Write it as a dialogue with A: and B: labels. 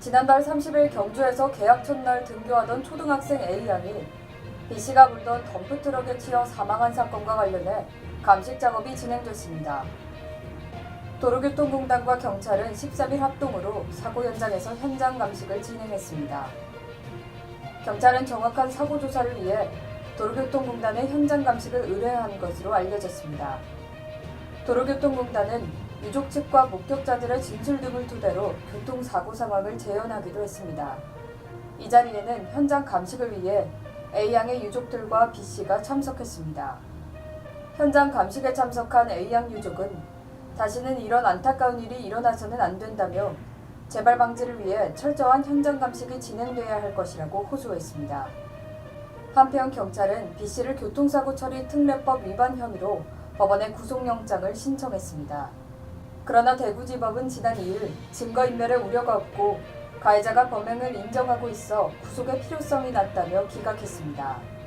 A: 지난달 30일 경주에서 계약 첫날 등교하던 초등학생 A양이 B씨가 몰던 덤프트럭에 치여 사망한 사건과 관련해 감식 작업이 진행됐습니다. 도로교통공단과 경찰은 13일 합동으로 사고 현장에서 현장 감식을 진행했습니다. 경찰은 정확한 사고 조사를 위해 도로교통공단에 현장 감식을 의뢰한 것으로 알려졌습니다. 도로교통공단은 유족 측과 목격자들의 진술 등을 토대로 교통사고 상황을 재현하기도 했습니다. 이 자리에는 현장 감식을 위해 A양의 유족들과 B씨가 참석했습니다. 현장 감식에 참석한 A양 유족은 다시는 이런 안타까운 일이 일어나서는 안 된다며 재발 방지를 위해 철저한 현장 감식이 진행돼야 할 것이라고 호소했습니다. 한편 경찰은 B씨를 교통사고 처리 특례법 위반 혐의로 법원에 구속영장을 신청했습니다. 그러나 대구지법은 지난 2일 증거인멸의 우려가 없고 가해자가 범행을 인정하고 있어 구속의 필요성이 낮다며 기각했습니다.